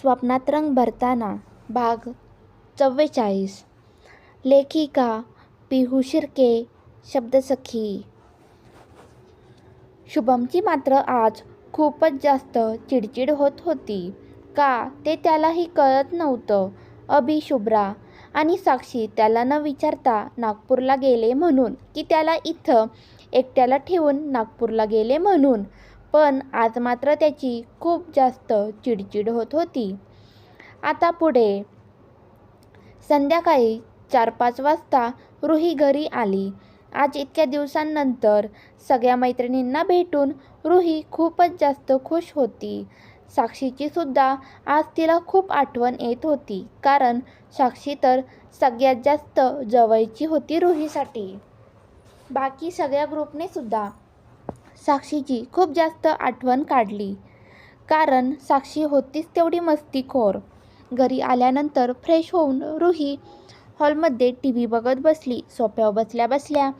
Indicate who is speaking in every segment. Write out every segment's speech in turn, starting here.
Speaker 1: स्वप्नात रंग भरताना भाग चव्वेचाळीस. लेखिका पिहू शिर्के शब्दसखी. शुभमची मात्र आज खूपच जास्त चिडचिड होत होती. का ते त्यालाही कळत नव्हतं. अभि शुभ्रा आणि साक्षी त्याला न विचारता नागपूरला गेले म्हणून की त्याला इथं एकट्याला ठेवून नागपूरला गेले म्हणून पण आज मात्र त्याची खूप जास्त चिडचिड होत होती. आता पुढे संध्याकाळी चार पाच वाजता रुही घरी आली. आज इतक्या दिवसांनंतर सगळ्या मैत्रिणींना भेटून रुही खूपच जास्त खुश होती. साक्षीची सुद्धा आज तिला खूप आठवण येत होती कारण साक्षी तर सगळ्यात जास्त जवळची होती रुहीसाठी. बाकी सगळ्या ग्रुपने सुद्धा साक्षीची खूप जास्त आठवण काढली. कारण साक्षी होतीच तेवढी मस्तीखोर घरी आल्यानंतर फ्रेश होऊन रुही हॉलमध्ये टी व्ही बघत बसली. सोप्यावर बसल्या बसल्या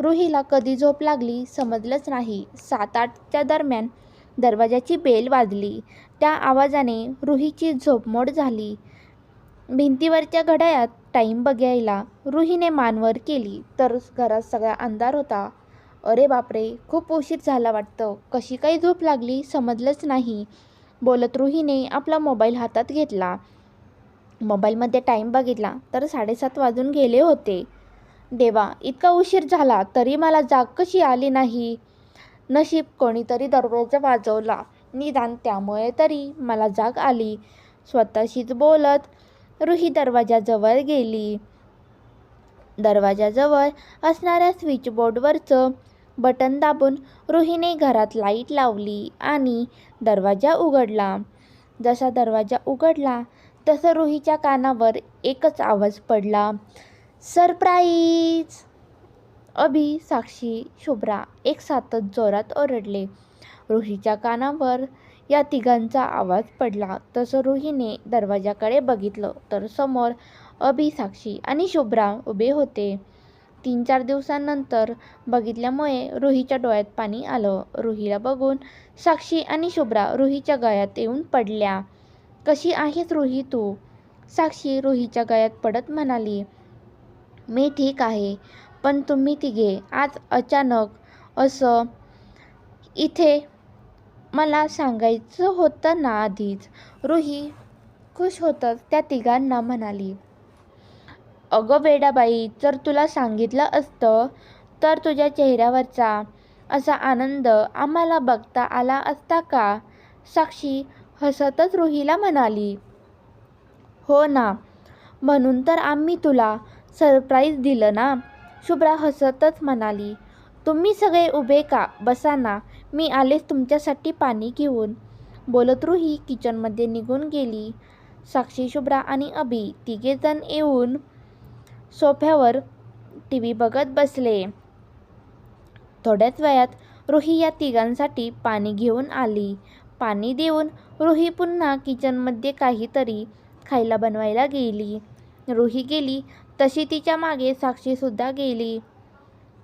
Speaker 1: रुहीला कधी झोप लागली समजलंच नाही. सात आठच्या दरम्यान दरवाजाची बेल वाजली. त्या आवाजाने रुहीची झोपमोड झाली. भिंतीवरच्या घड्याळात टाईम बघायला रुहीने मानवर केली. तर घरात सगळा अंधार होता. अरे बापरे खूप उशीर झाला वाटतं. कशी काही झोप लागली समजलंच नाही. बोलत रुहीने आपला मोबाईल हातात घेतला. मोबाईलमध्ये टाईम बघितला तर साडेसात वाजून गेले होते. देवा इतका उशीर झाला तरी मला जाग कशी आली नाही? नशीब कोणीतरी दरवाजा वाजवला. निदान त्यामुळे तरी मला जाग आली. स्वतःशीच बोलत रुही दरवाजाजवळ गेली. दरवाजाजवळ असणाऱ्या स्विचबोर्डवरचं बटन दाबून रुहीने घरात लाइट लावली आणि दरवाजा उघडला. जसा दरवाजा उघडला तसं रुहीच्या कानावर एकच आवाज पडला. सरप्राईज! अभि साक्षी शुभ्रा एक सातच जोरात ओरडले. रुहीच्या कानावर या तिघांचा आवाज पडला. तसं रुहीने दरवाजाकडे बघितलं तर समोर अभि साक्षी आणि शुभ्रा उभे होते. तीन चार दिवसांनंतर बघितल्यामुळे रुहीच्या डोळ्यात पाणी आलं. रुहीला बघून साक्षी आणि शुभ्रा रुहीच्या गळ्यात येऊन पडल्या. कशी आहेस रुही तू? साक्षी रुहीच्या गळ्यात पडत म्हणाली. मी ठीक आहे पण तुम्ही तिघे आज अचानक असं इथे मला सांगायचं होतं ना आधीच. रुही खुश होतच त्या तिघांना म्हणाली. अगं वेडाबाई जर तुला सांगितलं असतं तर तुझ्या चेहऱ्यावरचा असा आनंद आम्हाला बघता आला असता का? साक्षी हसतच रुहीला म्हणाली. हो ना. म्हणून तर आम्ही तुला सरप्राईज दिलं ना? शुभ्रा हसतच म्हणाली. तुम्ही सगळे उभे का? बसा ना. मी आलेच तुमच्यासाठी पाणी घेऊन. बोलत रुही किचनमध्ये निघून गेली. साक्षी शुभ्रा आणि अभि तिघेजण येऊन सोफ्यावर टी व्ही बघत बसले. थोड्याच वयात रुही या तिघांसाठी पाणी घेऊन आली. पाणी देऊन रुही पुन्हा किचनमध्ये काहीतरी खायला बनवायला गेली. रुही गेली तशी तिच्यामागे साक्षीसुद्धा गेली.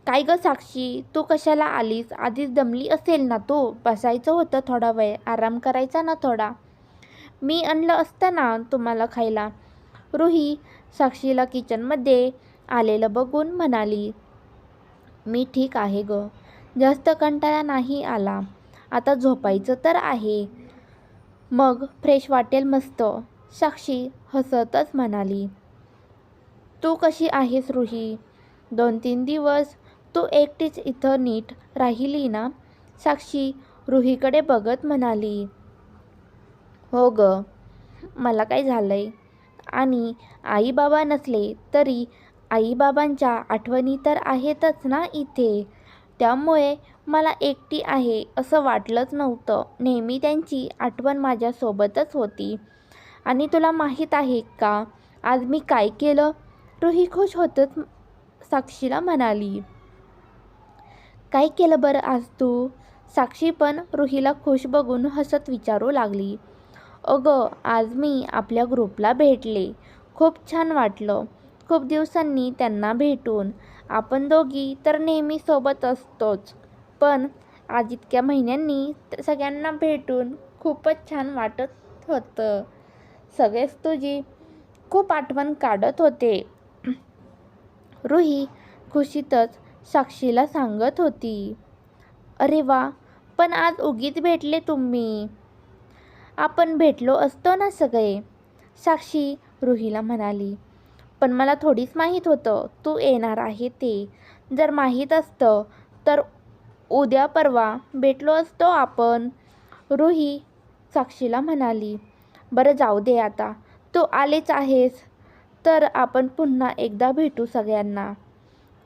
Speaker 1: काय गं साक्षी तू कशाला आलीस? आधीच दमली असेल ना तू? बसायचं होतं थोडा वेळ आराम करायचा ना थोडा? मी आणलं असतं ना तुम्हाला खायला. रुही साक्षीला किचनमध्ये आलेलं बघून म्हणाली मी ठीक आहे गं. जास्त कंटाळा नाही आला. आता झोपायचं तर आहे. मग फ्रेश वाटेल मस्त. साक्षी हसतच म्हणाली तू कशी आहेस रुही? दोन तीन दिवस तू एकटीच इथं नीट राहिली ना? साक्षी रुहीकडे बघत म्हणाली हो ग. मला काय झालंय? आणि आईबाबा नसले तरी आईबाबांच्या आठवणी तर आहेतच ना इथे? त्यामुळे मला एकटी आहे असं वाटलंच नव्हतं. नेहमी त्यांची आठवण माझ्यासोबतच होती. आणि तुला माहीत आहे का? आज मी काय केलं? रुही खुश होतच साक्षीला म्हणाली. काय केलं बरं आज तू? साक्षी पण रुहीला खुश बघून हसत विचारू लागली. अगं आज मी आपल्या ग्रुपला भेटले. खूप छान वाटलं. खूप दिवसांनी त्यांना भेटून. आपण दोघी तर नेहमी सोबत असतोच. पण आज इतक्या महिन्यांनी सगळ्यांना भेटून खूपच छान वाटत होतं. सगळेच तुझी खूप आठवण काढत होते. रुही खुशीतच साक्षीला सांगत होती. अरे वा पण आज उगीच भेटले तुम्ही. आपण भेटलो असतो ना सगळे? साक्षी रुहीला म्हणाली. पण मला थोडीच माहीत होतं तू येणार आहे ते. जर माहीत असतं तर उद्या परवा भेटलो असतो आपण. रुही साक्षीला म्हणाली. बरं जाऊ दे आता तू आलेच आहेस तर आपण पुन्हा एकदा भेटू सगळ्यांना.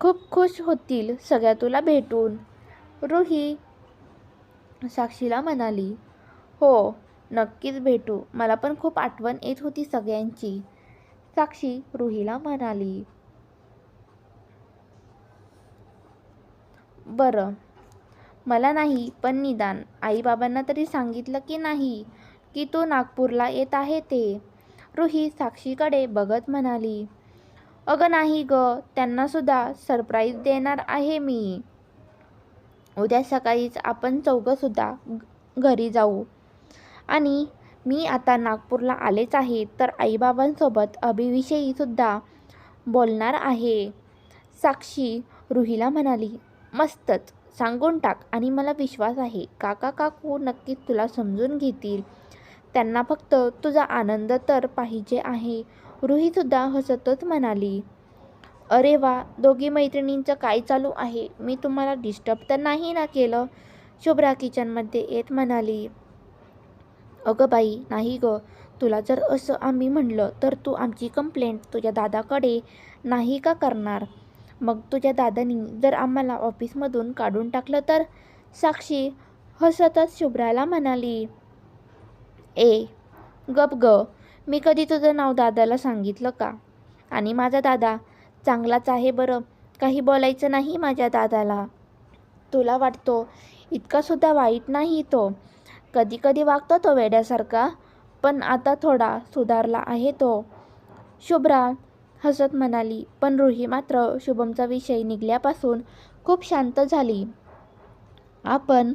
Speaker 1: खूप खुश होतील सगळ्या तुला भेटून. रुही साक्षीला म्हणाली. हो नक्कीच भेटू. मला पण खूप आठवण येत होती सगळ्यांची. साक्षी रुहीला म्हणाली. बरं. मला नाही पण निदान. आईबाबांना तरी सांगितलं की नाही की तू नागपूरला येत आहे ते. रुही साक्षीकडे बघत म्हणाली. अगं नाही ग त्यांनासुद्धा सरप्राईज देणार आहे मी. उद्या सकाळीच आपण चौघंसुद्धा घरी जाऊ. आणि मी आता नागपूरला आलेच आहे तर आईबाबांसोबत अभिविषयीसुद्धा बोलणार आहे. साक्षी रुहीला म्हणाली मस्तच सांगून टाक आणि मला विश्वास आहे. काका काकू नक्कीच तुला समजून घेतील. त्यांना फक्त तुझा आनंद तर पाहिजे आहे. रुहीसुद्धा हसतच म्हणाली अरे वा दोघी मैत्रिणींचं काय चालू आहे? मी तुम्हाला डिस्टर्ब तर नाही ना केलं? शुभ्रा किचनमध्ये येत म्हणाली अगं बाई नाही गं. तुला जर असं आम्ही म्हणलं तर तू आमची कंप्लेंट तुझ्या दादाकडे नाही का करणार? मग तुझ्या दादानी जर आम्हाला ऑफिसमधून काढून टाकलं तर? साक्षी हसतच शुभ्राला म्हणाली. ए गप ग. मी कधी तुझं नाव दादाला सांगितलं का? आणि माझा दादा चांगलाच आहे बरं. काही बोलायचं नाही माझ्या दादाला. तुला वाटतो इतकासुद्धा वाईट नाही तो. कधी कधी वागतो तो वेड्यासारखा पण आता थोडा सुधारला आहे तो. शुभ्रा हसत म्हणाली पण रुही मात्र शुभमचा विषय निघल्यापासून खूप शांत झाली. आपण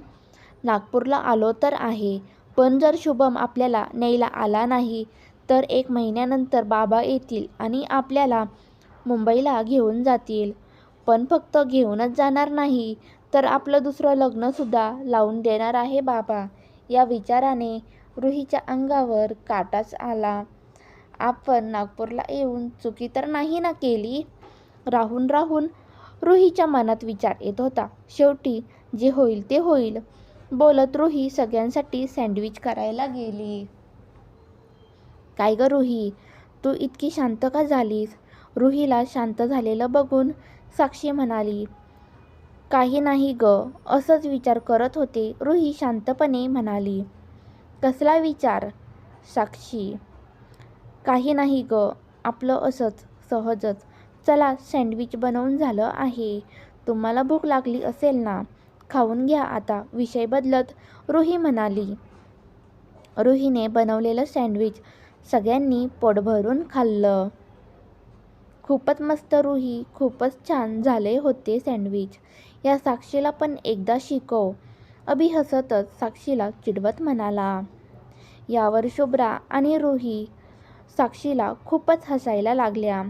Speaker 1: नागपूरला आलो तर आहे पण जर शुभम आपल्याला न्यायला आला नाही तर एक महिन्यानंतर बाबा येतील आणि आपल्याला मुंबईला घेऊन जातील. पण फक्त घेऊनच जाणार नाही तर आपलं दुसरं लग्नसुद्धा लावून देणार आहे बाबा. या विचाराने रुहीच्या अंगावर काटाच आला. आपण नागपूरला येऊन चुकी तर नाही ना केली? राहून राहून रुहीच्या मनात विचार येत होता. शेवटी जे होईल ते होईल बोलत रुही सगळ्यांसाठी सँडविच करायला गेली. काय ग रुही तू इतकी शांत का झालीस? रुहीला शांत झालेलं बघून साक्षी म्हणाली काही नाही ग असंच विचार करत होते. रुही शांतपणे म्हणाली कसला विचार? साक्षी काही नाही ग आपलं असंच सहजच. चला सँडविच बनवून झालं आहे. तुम्हाला भूक लागली असेल ना? खाऊन घ्या आता विषय बदलत. रुही म्हणाली रुहीने बनवलेलं सँडविच सगळ्यांनी पोटभरून खाल्लं. खूपच मस्त रुही. खूपच छान झाले होते सँडविच. या साक्षीला पण एकदा शिकव. अभि हसतच साक्षीला चिडवत म्हणाला यावर शुभ्रा आणि रुही साक्षीला खूपच हसायला लागल्या.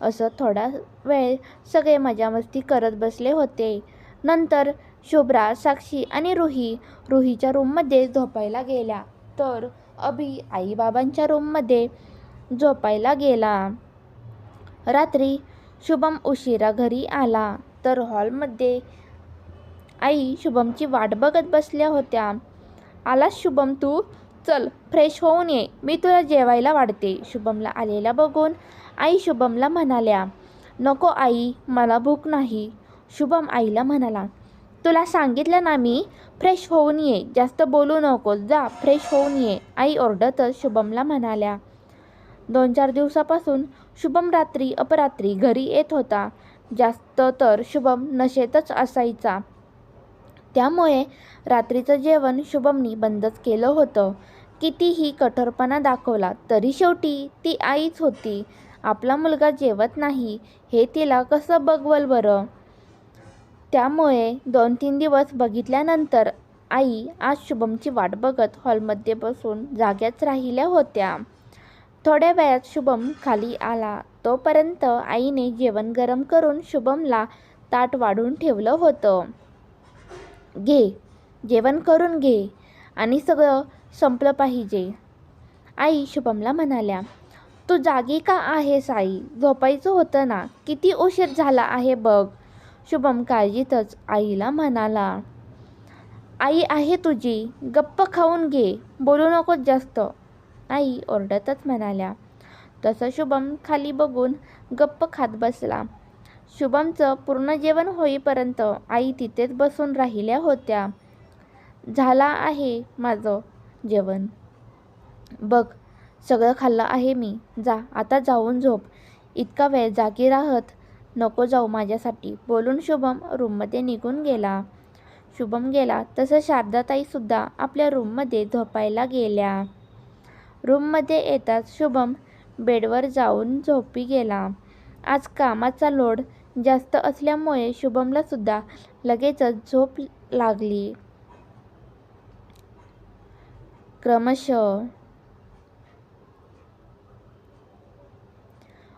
Speaker 1: असं थोडा वेळ सगळे मजामस्ती करत बसले होते. नंतर शुभ्रा साक्षी आणि रुही रुहीच्या रूममध्ये झोपायला गेल्या. तर अभि आईबाबांच्या रूममध्ये झोपायला गेला. रात्री शुभम उशिरा घरी आला. तर हॉलमध्ये आई शुभमची वाट बघत बसल्या होत्या. आलास शुभम तू? चल फ्रेश होऊन ये. मी तुला जेवायला वाढते. शुभमला आलेला बघून आई शुभमला म्हणाल्या नको आई मला भूक नाही. शुभम आईला म्हणाला तुला सांगितलं ना मी फ्रेश होऊन ये. जास्त बोलू नको जा फ्रेश होऊन ये. आई ओरडतच शुभमला म्हणाल्या. दोन चार दिवसापासून शुभम रात्री अपरात्री घरी येत होता. जास्त तर शुभम नशेतच असायचा. त्यामुळे रात्रीचं जेवण शुभमनी बंदच केलं होतं. कितीही कठोरपणा दाखवला तरी शेवटी ती आईच होती. आपला मुलगा जेवत नाही हे तिला कसं बघवल बरं? त्यामुळे दोन तीन दिवस बघितल्यानंतर आई आज शुभमची वाट बघत हॉलमध्ये बसून जाग्याच राहिल्या होत्या. थोड्या वेळात शुभम खाली आला. तोपर्यंत आईने जेवण गरम करून शुभमला ताट वाढून ठेवलं होतं. घे जेवण करून घे आणि सगळं संपलं पाहिजे आई शुभमला म्हणाल्या. तू जागी का आहेस आई? झोपायचं होतं ना? किती उशीर झाला आहे बघ शुभम काळजीतच आईला म्हणाला. आई आहे तुझी गप्प खाऊन घे बोलू नकोस जास्त आई ओरडतच म्हणाल्या. तसं शुभम खाली बघून गप्प खात बसला. शुभमचं पूर्ण जेवण होईपर्यंत आई तिथेच बसून राहिल्या होत्या. झाला आहे माझं जेवण. बघ सगळं खाल्लं आहे मी. जा आता जाऊन झोप. इतका वेळ जागी राहत नको जाऊ माझ्यासाठी. बोलून शुभम रूममध्ये निघून गेला. शुभम गेला तसं शारदाताईसुद्धा आपल्या रूममध्ये झोपायला गेल्या. रूममध्ये येताच शुभम बेडवर जाऊन झोपी गेला. आज कामाचा लोड जास्त असल्यामुळे शुभमला सुद्धा लगेचच झोप लागली. क्रमशः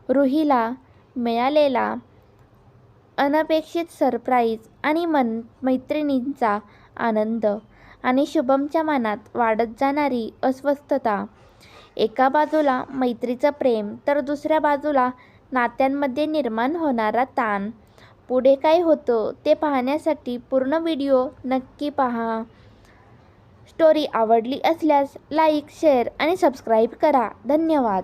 Speaker 1: रुहीला मिळालेला अनपेक्षित सरप्राईज आणि मन मैत्रिणींचा आनंद आणि शुभमच्या मनात वाढत जाणारी अस्वस्थता एका बाजूला मैत्रीचं प्रेम तर दुसऱ्या बाजूला नात्यांमध्ये निर्माण होणारा ताण. पुढे काय होतं ते पाहण्यासाठी पूर्ण व्हिडिओ नक्की पहा. स्टोरी आवडली असल्यास लाईक शेअर आणि सबस्क्राईब करा. धन्यवाद.